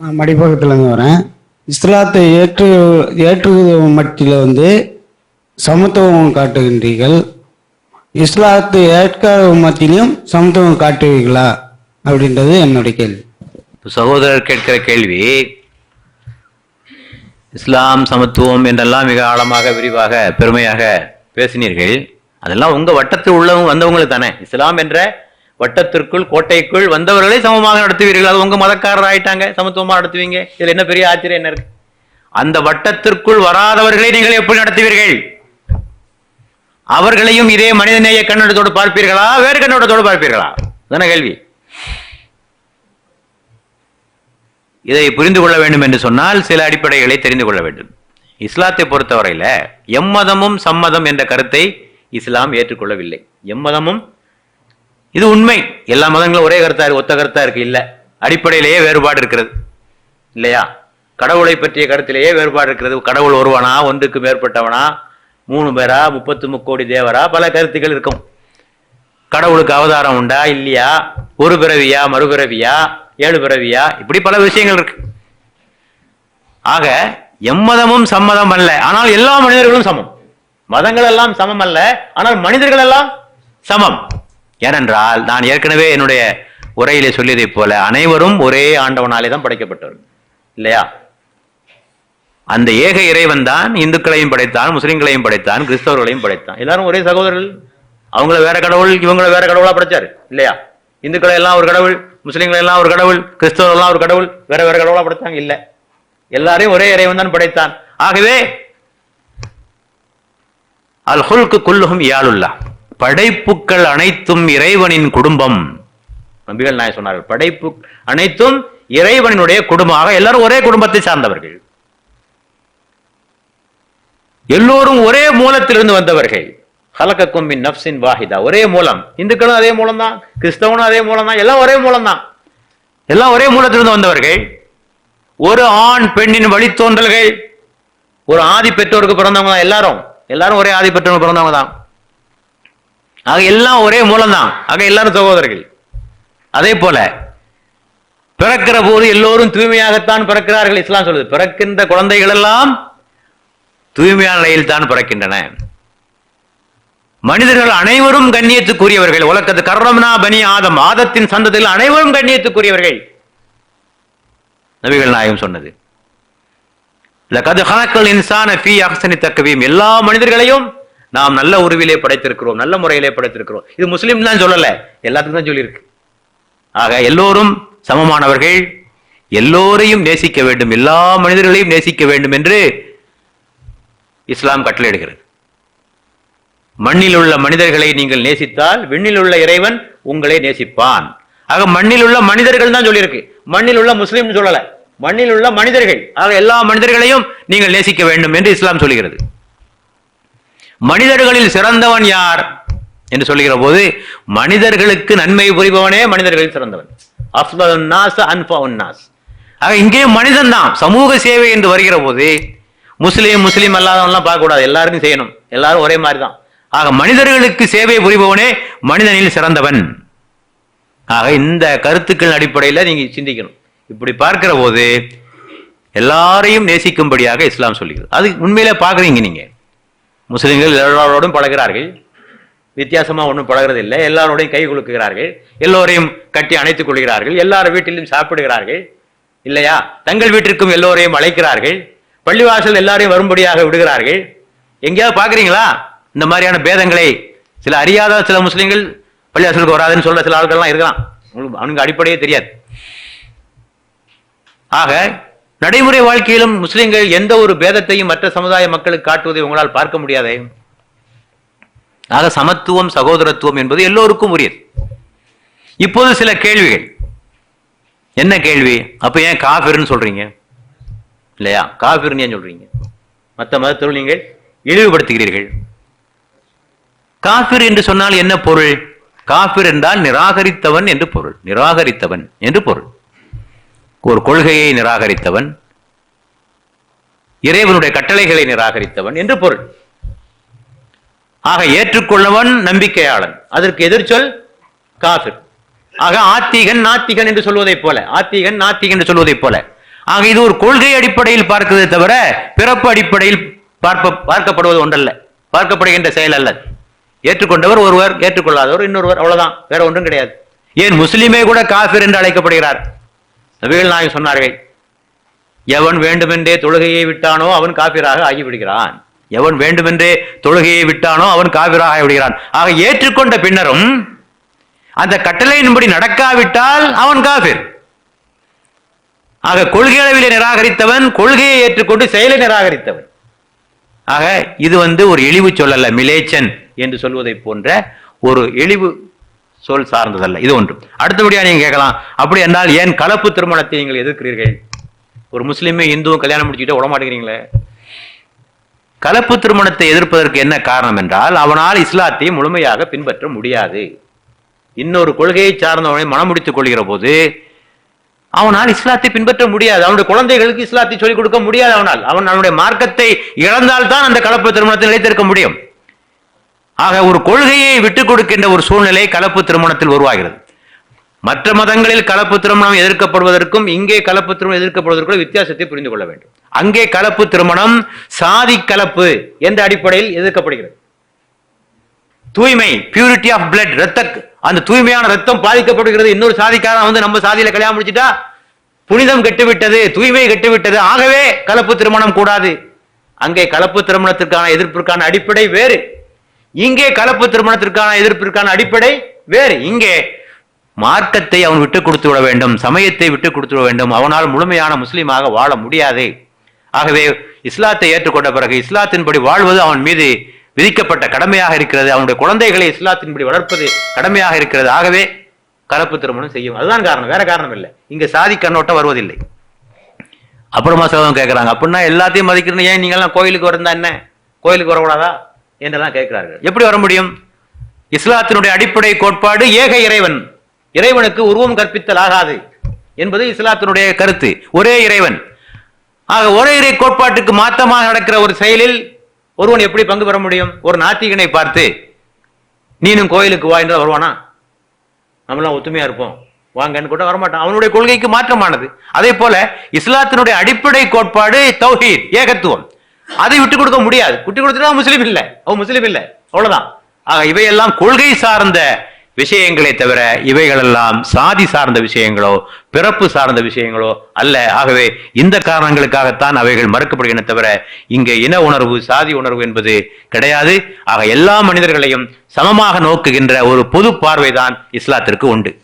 நான் மடிப்பக்கத்துலேருந்து வரேன். இஸ்லாத்தை ஏற்று ஏற்று மட்டில் வந்து சமத்துவம் காட்டுகின்றீர்கள். இஸ்லாத்தை ஏற்காத மத்தியிலும் சமத்துவம் காட்டுவீர்களா? அப்படின்றது என்னுடைய கேள்வி. சகோதரர் கேட்கிற கேள்வி இஸ்லாம் சமத்துவம் என்றெல்லாம் மிக ஆழமாக விரிவாக பெருமையாக பேசினீர்கள். அதெல்லாம் உங்கள் வட்டத்தில் உள்ளவங்க வந்தவங்களுக்கு தானே. இஸ்லாம் என்ற வட்டத்திற்குள் கோட்டைக்குள் வந்தவர்களை சமமாக நடத்துவீர்கள். அது உங்க மதக்காரர் ஆயிட்டாங்க சமத்துவமா நடத்துவீங்க. இதுல என்ன பெரிய ஆச்சரியம் என்ன இருக்கு? அந்த வட்டத்திற்குள் வராதவர்களை நீங்கள் எப்படி நடத்துவீர்கள்? அவர்களையும் இதே மனிதநேய கண்ணோட்டத்தோடு பார்ப்பீர்களா? வேறு கண்ணோட்டத்தோடு பார்ப்பீர்களா? தான கேள்வி. இதை புரிந்து கொள்ள வேண்டும் என்று சொன்னால் சில அடிப்படைகளை தெரிந்து கொள்ள வேண்டும். இஸ்லாத்தை பொறுத்தவரையில எம்மதமும் சம்மதம் என்ற கருத்தை இஸ்லாம் ஏற்றுக்கொள்ளவில்லை. எம்மதமும் இது உண்மை. எல்லா மதங்களும் ஒரே கருத்தா இருக்கு ஒத்த கருத்தா இருக்கு. இல்ல. அடிப்படையிலேயே வேறுபாடு இருக்கிறது. இல்லையா? கடவுளை பற்றிய கருத்திலேயே வேறுபாடு இருக்கிறது. கடவுள் ஒருவனா ஒன்றுக்கு மேற்பட்டவனா மூணு பேரா முப்பத்து முக்கோடி தேவரா? பல கருத்துக்கள் இருக்கும். கடவுளுக்கு அவதாரம் உண்டா? இல்லையா? ஒரு பிறவியா மறுபிறவியா ஏழு பிறவியா? இப்படி பல விஷயங்கள் இருக்கு. ஆக எம்மதமும் சம்மதம் அல்ல. ஆனால் எல்லா மனிதர்களும் சமம். மதங்கள் எல்லாம் சமம் அல்ல. ஆனால் மனிதர்கள் எல்லாம் சமம். ஏனென்றால் நான் ஏற்கனவே என்னுடைய உரையிலே சொல்லியதைப் போல அனைவரும் ஒரே ஆண்டவனாலே தான் படைக்கப்பட்டவர்கள் இல்லையா? அந்த ஏக இறைவன் தான் இந்துக்களையும் படைத்தான் முஸ்லிம்களையும் படைத்தான் கிறிஸ்தவர்களையும் படைத்தான். எல்லாரும் ஒரே சகோதரர்கள். அவங்கள வேற கடவுள் இவங்கள வேற கடவுளா படைச்சாரு. இல்லையா? இந்துக்களை எல்லாம் ஒரு கடவுள் முஸ்லீம்களை எல்லாம் ஒரு கடவுள் கிறிஸ்தவர்கள் எல்லாம் ஒரு கடவுள் வேற வேற கடவுளா படைத்தாங்க? இல்ல. எல்லாரையும் ஒரே இறைவன் தான் படைத்தான். ஆகவே அல் ஹுல்கு குல்லுகும் இயாலுல்லா. படைப்புக்கள் அனைத்தும் இறைவனின் குடும்பம். நம்பிகள் நாயகம் சொன்னார்கள் படைப்பு அனைத்தும் இறைவனுடைய குடும்பமாக எல்லாரும் ஒரே குடும்பத்தை சார்ந்தவர்கள். எல்லோரும் ஒரே மூலத்திலிருந்து வந்தவர்கள். கலக்க கொம்பின் நப்சின் வாஹிதா. ஒரே மூலம். இந்துக்களும் அதே மூலம் தான் கிறிஸ்தவனும் அதே மூலம் தான் எல்லாம் ஒரே மூலம் தான் எல்லாம் ஒரே மூலத்திலிருந்து வந்தவர்கள். ஒரு ஆண் பெண்ணின் வழித்தோன்றல்கள். ஒரு ஆதி பெற்றோருக்கு பிறந்தவங்க தான் எல்லாரும். எல்லாரும் ஒரே ஆதி பெற்றோருக்கு பிறந்தவங்க தான் ஆக எல்லாம் ஒரே மூலம்தான். ஆக எல்லாரும் சகோதரர்கள். அதே போல பிறக்கிற போது எல்லோரும் தூய்மையாகத்தான் பிறக்கிறார்கள் இஸ்லாம் சொல்லுது. பிறக்கின்ற குழந்தைகள் எல்லாம் தூய்மையான நிலையில் தான் பிறக்கின்றன. மனிதர்கள் அனைவரும் கண்ணியத்துக்குரியவர்கள். உலகத்து கர்ணம்னா பனி ஆதம். ஆதத்தின் சந்ததியில் அனைவரும் கண்ணியத்துக்குரியவர்கள். நபிகள் நாயகம் சொன்னது. லகது ஹலக்கல் இன்சான ஃபீ அஹ்சனி தக்வீம். எல்லா மனிதர்களையும் நாம் நல்ல உருவிலே படைத்திருக்கிறோம் நல்ல முறையிலே படைத்திருக்கிறோம். இது முஸ்லீம் தான் சொல்லல எல்லாத்துக்கும் தான் சொல்லியிருக்கு. ஆக எல்லோரும் சமமானவர்கள் எல்லோரையும் நேசிக்க வேண்டும் எல்லா மனிதர்களையும் நேசிக்க வேண்டும் என்று இஸ்லாம் கட்டளையிடுகிறது. மண்ணில் உள்ள மனிதர்களை நீங்கள் நேசித்தால் விண்ணில் உள்ள இறைவன் உங்களை நேசிப்பான். ஆக மண்ணில் உள்ள மனிதர்கள் தான் சொல்லியிருக்கு. மண்ணில் உள்ள முஸ்லீம் சொல்லல மண்ணில் உள்ள மனிதர்கள். ஆக எல்லா மனிதர்களையும் நீங்கள் நேசிக்க வேண்டும் என்று இஸ்லாம் சொல்கிறது மனிதர்களில் சிறந்தவன் யார்? என்று சொல்லுகிற போது மனிதர்களுக்கு நன்மை புரிபவனே மனிதர்களில் சிறந்தவன். அஃதலுன் நாஸ் ஆக இங்கேயும் மனிதன் தான். சமூக சேவை என்று வருகிற போது முஸ்லீம் முஸ்லீம் அல்லாதவன்லாம் பார்க்கக்கூடாது. எல்லாருக்கும் செய்யணும். எல்லாரும் ஒரே மாதிரி தான். ஆக மனிதர்களுக்கு சேவை புரிபவனே மனிதனில் சிறந்தவன். ஆக இந்த கருத்துக்கள் அடிப்படையில் நீங்கள் சிந்திக்கணும். இப்படி பார்க்கிற போது எல்லாரையும் நேசிக்கும்படியாக இஸ்லாம் சொல்லுகிறது. அது உண்மையிலே பார்க்குறீங்க நீங்கள் முஸ்லீம்கள் எல்லாரோடும் பழகிறார்கள் வித்தியாசமாக ஒன்றும் பழகிறதில்லை. எல்லாரோடையும் கை குலுக்குகிறார்கள். எல்லோரையும் கட்டி அணைத்துக் கொள்கிறார்கள். எல்லார் வீட்டிலும் சாப்பிடுகிறார்கள். இல்லையா? தங்கள் வீட்டிற்கும் எல்லோரையும் அழைக்கிறார்கள். பள்ளிவாசல் எல்லாரையும் வரும்படியாக விடுகிறார்கள். எங்கேயாவது பார்க்குறீங்களா? இந்த மாதிரியான பேதங்களை சில அறியாத சில முஸ்லீம்கள் பள்ளிவாசலுக்கு வராதுன்னு சொல்ற சில ஆட்கள்லாம் இருக்கலாம். அவனுக்கு அடிப்படையே தெரியாது. ஆக நடைமுறை வாழ்க்கையிலும் முஸ்லிம்கள் எந்த ஒரு பேதத்தையும் மற்ற சமுதாய மக்களுக்கு காட்டுவதை உங்களால் பார்க்க முடியாதே? ஆக சமத்துவம் சகோதரத்துவம் என்பது எல்லோருக்கும் உரியது. இப்போது சில கேள்விகள். என்ன கேள்வி? அப்ப ஏன் காபிர்னு சொல்றீங்க? இல்லையா? காபிர்னு ஏன் சொல்றீங்க? மற்ற மதத்தோடு நீங்கள் இழிவுபடுத்துகிறீர்கள். காபிர் என்று சொன்னால் என்ன பொருள்? காபிர் என்றால் நிராகரித்தவன் என்று பொருள். நிராகரித்தவன் என்று பொருள். ஒரு கொள்கையை நிராகரித்தவன் இறைவனுடைய கட்டளைகளை நிராகரித்தவன் என்று பொருள். ஆக ஏற்றுக்கொள்ளவன் நம்பிக்கையாளன். அதற்கு எதிர்ச்சொல் காபிர் ஆக ஆத்திகன் நாத்திகன் என்று சொல்வதைப் போல ஆத்திகன் நாத்திகன் என்று சொல்வதைப் போல. ஆக இது ஒரு கொள்கை அடிப்படையில் பார்க்கிறதே தவிர பிறப்பு அடிப்படையில் பார்ப்ப பார்க்கப்படுவது ஒன்றல்ல. பார்க்கப்படுகின்ற செயல் அல்ல. ஏற்றுக்கொண்டவர் ஒருவர் ஏற்றுக்கொள்ளாதவர் இன்னொருவர் அவ்வளவுதான். வேற ஒன்றும் கிடையாது. ஏன் முஸ்லீமே கூட காஃபிர் என்று அழைக்கப்படுகிறார்? நபிகள் நாயகம் சொன்னார்கள் எவன் வேண்டுமென்றே தொழுகையை விட்டானோ அவன் காபிராக ஆகிவிடுகிறான். எவன் வேண்டுமென்றே தொழுகையை விட்டானோ அவன் காபிராக ஆகிவிடுகிறான். ஆக ஏற்றுக்கொண்ட பின்னரும் அந்த கட்டளையின்படி நடக்காவிட்டால் அவன் காபிர். ஆக கொள்கையளவிலே நிராகரித்தவன் கொள்கையை ஏற்றுக்கொண்டு செயலை நிராகரித்தவன். ஆக இது வந்து ஒரு இழிவு சொல்லல்ல மிலேச்சன் என்று சொல்வதை போன்ற ஒரு இழிவு சொல் சார்ந்ததல்ல. இது ஒன்று. அடுத்தபடியாக நீங்கள் கேட்கலாம். அப்படி என்றால் ஏன் கலப்பு திருமணத்தை நீங்கள் எதிர்க்கிறீர்கள்? ஒரு முஸ்லீமே இந்துவும் கல்யாணம் முடிச்சுக்கிட்டே விடமாட்டேங்கிறீங்களே கலப்பு திருமணத்தை எதிர்ப்பதற்கு என்ன காரணம் என்றால் அவனால் இஸ்லாத்தை முழுமையாக பின்பற்ற முடியாது. இன்னொரு கொள்கையை சார்ந்தவனை மனம் முடித்துக் கொள்கிற போது அவனால் இஸ்லாத்தை பின்பற்ற முடியாது. அவனுடைய குழந்தைகளுக்கு இஸ்லாத்தை சொல்லிக் கொடுக்க முடியாது அவனால். அவன் அவனுடைய மார்க்கத்தை இழந்தால்தான் அந்த கலப்பு திருமணத்தில் நிலைத்திருக்க முடியும். ஆக ஒரு கொள்கையை விட்டுக் கொடுக்கின்ற ஒரு சூழ்நிலை கலப்பு திருமணத்தில் உருவாகிறது. மற்ற மதங்களில் கலப்பு திருமணம் எதிர்க்கப்படுவதற்கும் இங்கே கலப்பு திருமணம் எதிர்க்கப்படுவதற்கும் வித்தியாசத்தை புரிந்து கொள்ள வேண்டும். அங்கே கலப்பு திருமணம் சாதி கலப்பு என்ற அடிப்படையில் எதிர்க்கப்படுகிறது. தூய்மை பியூரிட்டி ஆஃப் பிளட் ரத்த அந்த தூய்மையான ரத்தம் பாதிக்கப்படுகிறது. இன்னொரு சாதிக்காரன் வந்து நம்ம சாதியில கல்யாணம் முடிச்சுட்டா புனிதம் கெட்டுவிட்டது தூய்மை கெட்டுவிட்டது. ஆகவே கலப்பு திருமணம் கூடாது. அங்கே கலப்பு திருமணத்திற்கான எதிர்ப்பிற்கான அடிப்படை வேறு. இங்கே கலப்பு திருமணத்திற்கான எதிர்ப்பிற்கான அடிப்படை வேறு. இங்கே மார்க்கத்தை அவன் விட்டு கொடுத்து விட வேண்டும் சமயத்தை விட்டு கொடுத்து விட வேண்டும். அவனால் முழுமையான முஸ்லீமாக வாழ முடியாது. ஆகவே இஸ்லாத்தை ஏற்றுக்கொண்ட பிறகு இஸ்லாத்தின்படி வாழ்வது அவன் மீது விதிக்கப்பட்ட கடமையாக இருக்கிறது. அவனுடைய குழந்தைகளை இஸ்லாத்தின்படி வளர்ப்பது கடமையாக இருக்கிறது. ஆகவே கலப்பு திருமணம் செய்யும். அதுதான் காரணம். வேற காரணம் இல்லை. இங்க சாதி கண்ணோட்டம் வருவதில்லை. அப்புறமா சிலவங்க கேட்கறாங்க அப்படின்னா எல்லாத்தையும் மதிக்கணும் ஏன் நீங்கள்லாம் கோயிலுக்கு வரந்தா என்ன? கோயிலுக்கு வரக்கூடாதா? என்றெல்லாம் கேட்கிறார்கள். எப்படி வர முடியும்? இஸ்லாத்தினுடைய அடிப்படை கோட்பாடு ஏக இறைவன். இறைவனுக்கு உருவம் கற்பித்தல் ஆகாது என்பது இஸ்லாத்தினுடைய கருத்து. ஒரே இறைவன். ஆக ஒரே இறை கோட்பாட்டுக்கு மாத்தமாக நடக்கிற ஒரு செயலில் ஒருவன் எப்படி பங்கு பெற முடியும்? ஒரு நாத்திகனை பார்த்து நீனும் கோயிலுக்கு வா என்று வருவானா? நம்மளாம் ஒத்துமையா இருப்போம். வாங்கன்னு கூட வரமாட்டான் அவனுடைய கொள்கைக்கு மாற்றமானது. அதே போல இஸ்லாத்தினுடைய அடிப்படை கோட்பாடு தௌஹீத் ஏகத்துவம். அதை விட்டு கொடுக்க முடியாது. விட்டு கொடுத்துட்டா முஸ்லீம் இல்லை. அவன் முஸ்லீம் இல்லை. அவ்வளவுதான். ஆக இவையெல்லாம் கொள்கை சார்ந்த விஷயங்களே தவிர இவைகளெல்லாம் சாதி சார்ந்த விஷயங்களோ பிறப்பு சார்ந்த விஷயங்களோ அல்ல. ஆகவே இந்த காரணங்களுக்காகத்தான் அவைகள் மறுக்கப்படுகின்றன தவிர இங்கே இன உணர்வு சாதி உணர்வு என்பது கிடையாது. ஆக எல்லா மனிதர்களையும் சமமாக நோக்குகின்ற ஒரு பொது பார்வைதான் இஸ்லாத்திற்கு உண்டு.